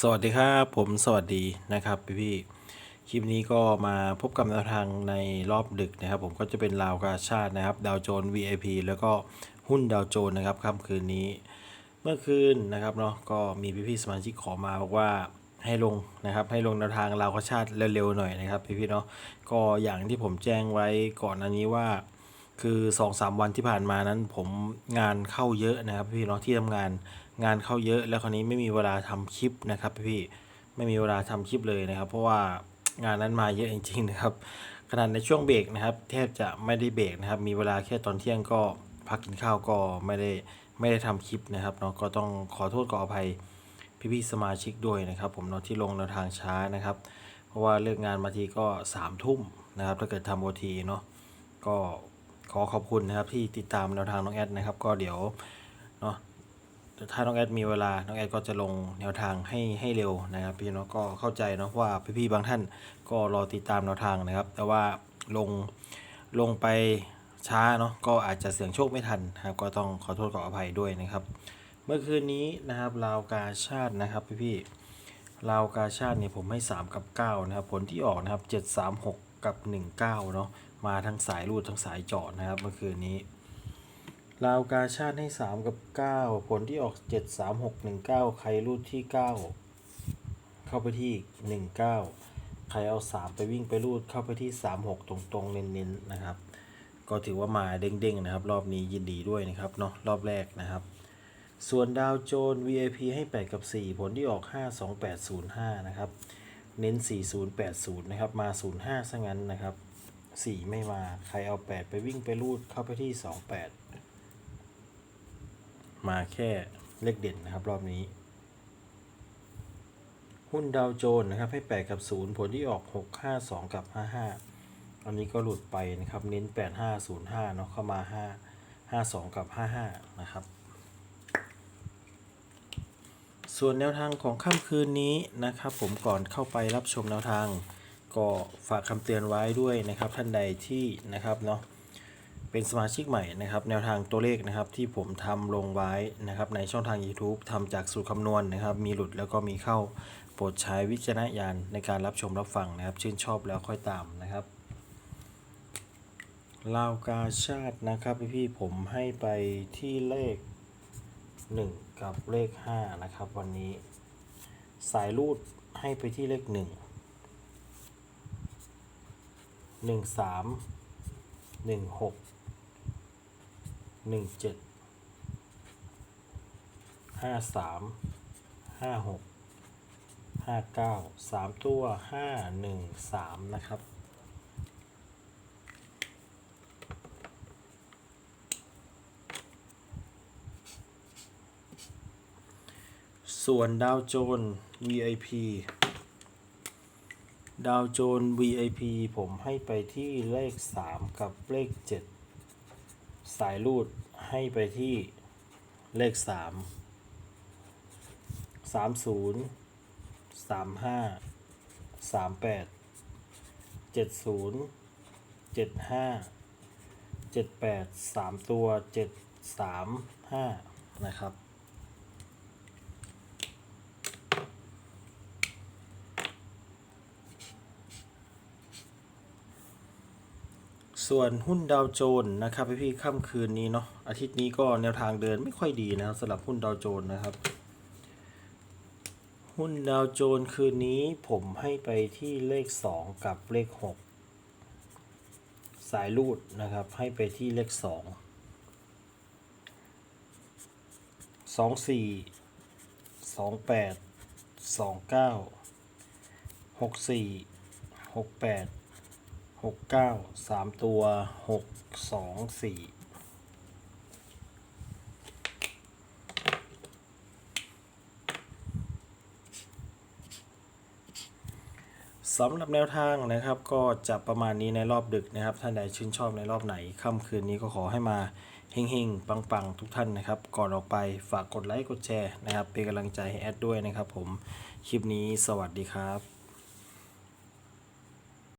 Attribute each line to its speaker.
Speaker 1: สวัสดีครับผมสวัสดีนะครับพี่พี่คลิปนี้ก็มาพบกับแนวทางในรอบดึกนะครับ ผมก็จะเป็นลาวกาชาตินะครับ ดาวโจน VIP แล้วก็หุ้นดาวโจนนะครับค่ำคืนนี้ เมื่อคืนนะครับเนาะก็มีพี่พี่สมาชิกขอมาบอกว่าให้ลงนะครับให้ลงแนวทางลาวกาชาติเร็วๆหน่อยนะครับพี่พี่เนาะก็อย่างที่ผมแจ้งไว้ก่อนหน้านี้ว่าคือ2อสวันที่ผ่านมานั้นผมงานเข้าเยอะนะครับพี่เนาะที่ทำงาน งานเข้าเยอะแล้วคราวนี้ไม่มีเวลาทำคลิปนะครับพี่ไม่มีเวลาทำคลิปเลยนะครับ เพราะว่างานนั้นมาเยอะจริงๆนะครับขนาดในช่วงเบรกนะครับ แทบจะไม่ได้เบรกนะครับ มีเวลาแค่ตอนเที่ยงก็พักกินข้าวก็ไม่ได้ไม่ได้ทำคลิปนะครับเนาะก็ต้องขอโทษขออภัยพี่ๆสมาชิกด้วยนะครับ ผมเนาะที่ลงแนวทางช้านะครับ เพราะว่าเลิกงานมาทีก็สามทุ่มนะครับถ้าเกิดทำโอทีเนาะก็ขอขอบคุณนะครับที่ติดตามแนวทางน้องแอดนะครับ ก็เดี๋ยวเนาะ ถ้าน้องแอดมีเวลา น้องแอดก็จะลงแนวทางให้ให้เร็วนะครับพี่เนาะก็เข้าใจเนาะว่าพี่ๆบางท่านก็รอติดตามแนวทางนะครับ แต่ว่าลงลงไปช้าเนาะก็อาจจะเสี่ยงโชคไม่ทันนะครับ ก็ต้องขอโทษขออภัยด้วยนะครับ เมื่อคืนนี้นะครับลาวกาชาตินะครับพี่ๆลาวกาชาติเนี่ยผมให้ 3 กับ9นะครับผลที่ออกนะครับ7 3 6 กับ 19เนาะมาทั้งสายรูดทั้งสายเจาะนะครับ เมื่อคืนนี้ ลาวกาชาติให้ 3 กับ 9 ผลที่ออก 7 3 6 1 9 ใครรูดที่ 9 เข้าไปที่ 19 ใครเอา 3 ไปวิ่งไปรูดเข้าไปที่ 3 6 ตรงๆ เน้นๆนะครับ ก็ถือว่ามาเด้งๆ นะครับ รอบนี้ยินดีด้วยนะครับเนาะรอบแรกนะครับ ส่วนดาวโจน VIP ให้ 8 กับ 4 ผลที่ออก 52805 นะครับ เน้น 4080 นะครับ มา 05ซะงั้นนะครับ 4 ไม่มา ใครเอา 8 ไปวิ่งไปรูดเข้าไปที่ 28 มาแค่เลขเด่นนะครับ รอบนี้ หุ้นดาวโจนส์นะครับ ให้ 8 กับ 0 ผลที่ออก 652 กับ 55 อันนี้ก็หลุดไปนะครับ เน้น 8505เนาะเข้ามา 5 52 กับ 55 นะครับ ส่วนแนวทางของค่ำคืนนี้นะครับ ผมก่อนเข้าไปรับชมแนวทาง ก็ฝากคำเตือนไว้ด้วยนะครับ ท่านใดที่นะครับเนาะ เป็นสมาชิกใหม่นะครับแนวทางตัวเลขนะครับที่ผมทำลงไว้นะครับในช่องทาง YouTube ทำจากสูตรคำนวณนะครับ มีหลุดแล้วก็มีเข้าโปรดใช้วิจารณญาณในการรับชมรับฟังนะครับ ชื่นชอบแล้วค่อยตามนะครับลาวกาชาตินะครับพี่ๆผมให้ไปที่เลข 1 กับเลข 5 นะครับ วันนี้สายรูดให้ไปที่เลข 1 1 3 1 6 หนึ่งเจ็ดห้าสามห้าหกห้าเก้าสามตัวห้าหนึ่งสามนะครับ ส่วนดาวโจน VIP ดาวโจน VIP ผมให้ไปที่เลข 3 กับเลข 7 สายรูดให้ไปที่เลข 3 30 35 38 70 75 78 3 ตัว 7 3 5 นะครับ ส่วนหุ้นดาวโจนส์นะครับพี่พี่ๆค่ำคืนนี้เนาะอาทิตย์นี้ก็แนวทางเดินไม่ค่อยดีนะครับสำหรับหุ้นดาวโจนส์นะครับ หุ้นดาวโจนส์คืนนี้ผมให้ไปที่เลข 2 กับเลข 6 สายรูดนะครับให้ไปที่เลข 2 2 4 2 8 2 9 6 4 6 8 หกเก้าสามตัวหกสองสี่สำหรับแนวทางนะครับก็จะประมาณนี้ในรอบดึกนะครับ ท่านใดชื่นชอบในรอบไหนค่ำคืนนี้ก็ขอให้มาเฮงๆ ปังๆ ทุกท่านนะครับ ก่อนออกไปฝากกดไลค์กดแชร์นะครับ เป็นกำลังใจให้แอดด้วยนะครับผม คลิปนี้สวัสดีครับ